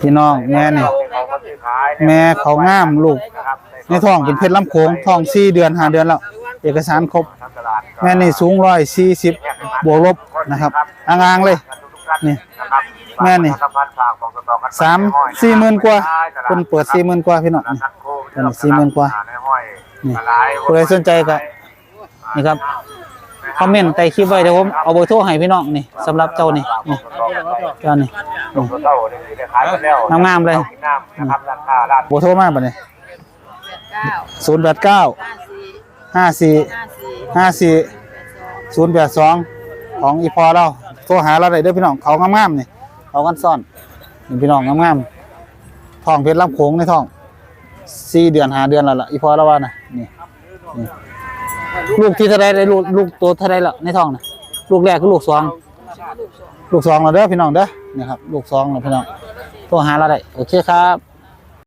พี่น้องแม่นี่แม่เขางามลูกในท้องเป็นเพชรลำโขงท้อง4เดือน5เดือนแล้ว เอกสารครบ แม่นี่สูง140บวกลบนะครับอ่างๆเลยนี่แม่นี่สามสี่หมื่นกว่าเพิ่นเปิดสี่หมื่นกว่าพี่น้องนี่อันนี้40,000กว่านี่ผู้ใดสนใจก็นี่ครับคอมเมนต์ใต้คลิปไว้เดี๋ยวผมเอาเบอร์โทรให้พี่น้องนี่สำหรับเจ้านี่นี่เจ้านี่ ลูกเต้านี่ได้ขายหมดแล้วงามๆเลย น้ำนะครับราคาร้านเบอร์โทรมาบัดนี้เก้า089ห้าสี่54ห้าสี่54 082ของอีพอเราโทรหาเราได้เด้อพี่น้องเขางามๆนี่เขากันซ่อนนี่พี่น้องงามๆท้องเพชรลำโขงในท้อง4เดือน5เดือนแล้วล่ะอีพอเราว่าน่ะนี่นี่ลูกที่เท่าใดได้ลูกลูกตัวเท่าใดแล้วในท้องน่ะลูกแรกคือลูกสอง ลูกสองเราเด้อพี่น้องเด้อนี่ครับ ลูกสองเราพี่น้องโทรหาเราได้โอเคครับ